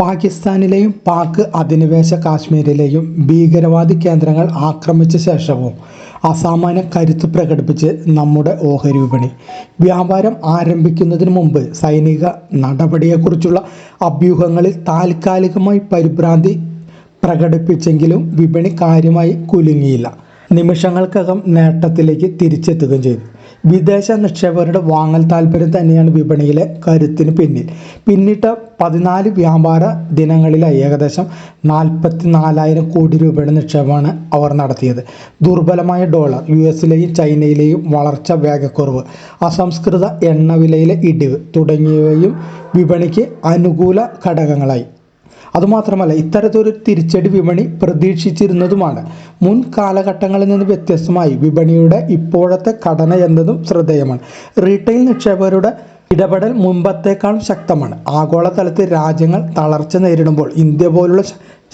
പാകിസ്ഥാനിലെയും പാക് അധിനിവേശ കാശ്മീരിലെയും ഭീകരവാദി കേന്ദ്രങ്ങൾ ആക്രമിച്ച ശേഷവും അസാമാന്യ കരുത്ത് പ്രകടിപ്പിച്ച് നമ്മുടെ ഓഹരി വിപണി. വ്യാപാരം ആരംഭിക്കുന്നതിന് മുമ്പ് സൈനിക നടപടിയെക്കുറിച്ചുള്ള അഭ്യൂഹങ്ങളിൽ താൽക്കാലികമായി പരിഭ്രാന്തി പ്രകടിപ്പിച്ചെങ്കിലും വിപണി കാര്യമായി കുലുങ്ങിയില്ല. നിമിഷങ്ങൾക്കകം നേട്ടത്തിലേക്ക് തിരിച്ചെത്തുകയും ചെയ്തു. വിദേശ നിക്ഷേപകരുടെ വാങ്ങൽ താല്പര്യം തന്നെയാണ് വിപണിയിലെ കരുത്തിന് പിന്നിൽ. പിന്നിട്ട പതിനാല് വ്യാപാര ദിനങ്ങളിലായി ഏകദേശം നാൽപ്പത്തി നാലായിരം കോടി രൂപയുടെ നിക്ഷേപമാണ് അവർ നടത്തിയത്. ദുർബലമായ ഡോളർ യു എസിലെയും ചൈനയിലെയും വളർച്ച വേഗക്കുറവ് അസംസ്കൃത എണ്ണ വിലയിലെ ഇടിവ് തുടങ്ങിയവയും വിപണിക്ക് അനുകൂല ഘടകങ്ങളായി. അതുമാത്രമല്ല ഇത്തരത്തിലൊരു തിരിച്ചടി വിപണി പ്രതീക്ഷിച്ചിരുന്നതുമാണ്. മുൻ കാലഘട്ടങ്ങളിൽ നിന്ന് വ്യത്യസ്തമായി വിപണിയുടെ ഇപ്പോഴത്തെ ഘടന എന്നതും ശ്രദ്ധേയമാണ്. റീറ്റെയിൽ നിക്ഷേപകരുടെ ഇടപെടൽ മുമ്പത്തേക്കാളും ശക്തമാണ്. ആഗോളതലത്തിൽ രാജ്യങ്ങൾ തളർച്ച നേരിടുമ്പോൾ ഇന്ത്യ പോലുള്ള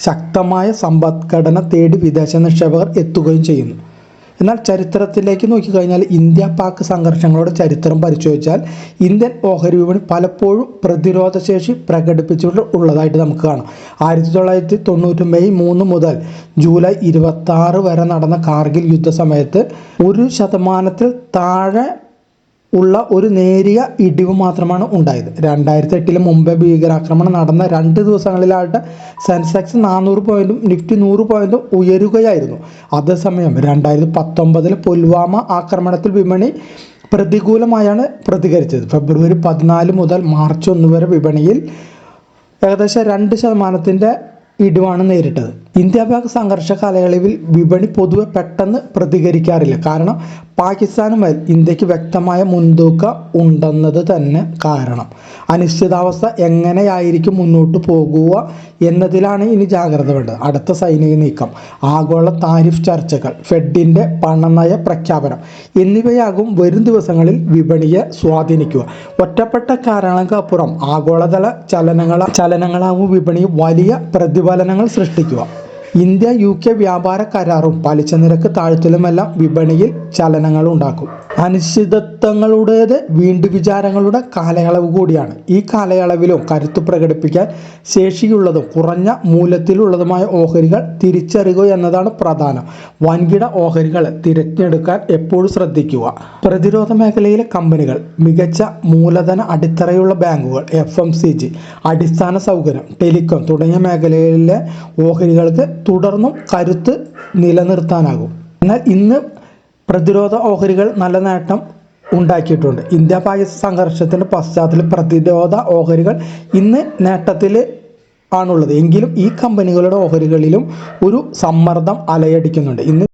ശക്തമായ സമ്പദ്ഘടന തേടി വിദേശ നിക്ഷേപകർ എത്തുകയും ചെയ്യുന്നു. എന്നാൽ ചരിത്രത്തിലേക്ക് നോക്കിക്കഴിഞ്ഞാൽ ഇന്ത്യ പാക് സംഘർഷങ്ങളുടെ ചരിത്രം പരിശോധിച്ചാൽ ഇന്ത്യൻ ഓഹരി വിപണി പലപ്പോഴും പ്രതിരോധശേഷി പ്രകടിപ്പിച്ചിട്ട് ഉള്ളതായിട്ട് നമുക്ക് കാണാം. ആയിരത്തി തൊള്ളായിരത്തി തൊണ്ണൂറ്റി മെയ് മൂന്ന് മുതൽ ജൂലൈ ഇരുപത്തി വരെ നടന്ന കാർഗിൽ യുദ്ധ സമയത്ത് ഒരു ശതമാനത്തിൽ താഴെ ഉള്ള ഒരു നേരിയ ഇടിവ് മാത്രമാണ് ഉണ്ടായത്. രണ്ടായിരത്തി എട്ടിലെ മുംബൈ ഭീകരാക്രമണം നടന്ന രണ്ട് ദിവസങ്ങളിലായിട്ട് സെൻസെക്സ് നാനൂറ് പോയിന്റും നിഫ്റ്റി നൂറ് പോയിന്റും ഉയരുകയായിരുന്നു. അതേസമയം രണ്ടായിരത്തി പത്തൊമ്പതിലെ പുൽവാമ ആക്രമണത്തിൽ വിപണി പ്രതികൂലമായാണ് പ്രതികരിച്ചത്. ഫെബ്രുവരി പതിനാല് മുതൽ മാർച്ച് ഒന്ന് വരെ വിപണിയിൽ ഏകദേശം രണ്ട് ശതമാനത്തിന്റെ ഇടിവാണ് നേരിട്ടത്. ഇന്ത്യ പാക് സംഘർഷ കാലയളവിൽ വിപണി പൊതുവെ പെട്ടെന്ന് പ്രതികരിക്കാറില്ല. കാരണം പാകിസ്ഥാനുമായി ഇന്ത്യയ്ക്ക് വ്യക്തമായ മുൻതൂക്കം ഉണ്ടെന്നത് തന്നെ കാരണം. അനിശ്ചിതാവസ്ഥ എങ്ങനെയായിരിക്കും മുന്നോട്ട് പോകുക എന്നതിലാണ് ഇനി ജാഗ്രത വേണ്ടത്. അടുത്ത സൈനിക നീക്കം ആഗോള താരിഫ് ചർച്ചകൾ ഫെഡിന്റെ പണനയ പ്രഖ്യാപനം എന്നിവയാകും വരും ദിവസങ്ങളിൽ വിപണിയെ സ്വാധീനിക്കുക. ഒറ്റപ്പെട്ട കാരണങ്ങൾക്കപ്പുറം ആഗോളതല ചലനങ്ങള ചലനങ്ങളാവും വിപണി വലിയ പ്രതിഫലനങ്ങൾ സൃഷ്ടിക്കുക. ഇന്ത്യ യു കെ വ്യാപാര കരാറും പലിശ നിരക്ക് താഴ്ത്തലുമെല്ലാം വിപണിയിൽ ചലനങ്ങൾ ഉണ്ടാക്കും അനിശ്ചിതത്വങ്ങളുടേത് വീണ്ടു വിചാരങ്ങളുടെ കാലയളവ് കൂടിയാണ്. ഈ കാലയളവിലും കരുത്ത് പ്രകടിപ്പിക്കാൻ ശേഷിയുള്ളതും കുറഞ്ഞ മൂല്യത്തിലുള്ളതുമായ ഓഹരികൾ തിരിച്ചറിയുക എന്നതാണ് പ്രധാനം. വൻകിട ഓഹരികൾ തിരഞ്ഞെടുക്കാൻ എപ്പോഴും ശ്രദ്ധിക്കുക. പ്രതിരോധ മേഖലയിലെ കമ്പനികൾ മികച്ച മൂലധന അടിത്തറയുള്ള ബാങ്കുകൾ എഫ് എം സി ജി അടിസ്ഥാന സൗകര്യം ടെലികോം തുടങ്ങിയ മേഖലയിലെ ഓഹരികൾക്ക് തുടർന്നും കരുത്ത് നിലനിർത്താനാകും. എന്നാൽ ഇന്ന് പ്രതിരോധ ഓഹരികൾ നല്ല നേട്ടം ഉണ്ടാക്കിയിട്ടുണ്ട്. ഇന്ത്യ പാകിസ്ഥാൻ സംഘർഷത്തിന്റെ പശ്ചാത്തലത്തിൽ പ്രതിരോധ ഓഹരികൾ ഇന്ന് നേട്ടത്തിൽ ആണുള്ളത്. എങ്കിലും ഈ കമ്പനികളുടെ ഓഹരികളിലും ഒരു സമ്മർദ്ദം അലയടിക്കുന്നുണ്ട്. ഇന്ന്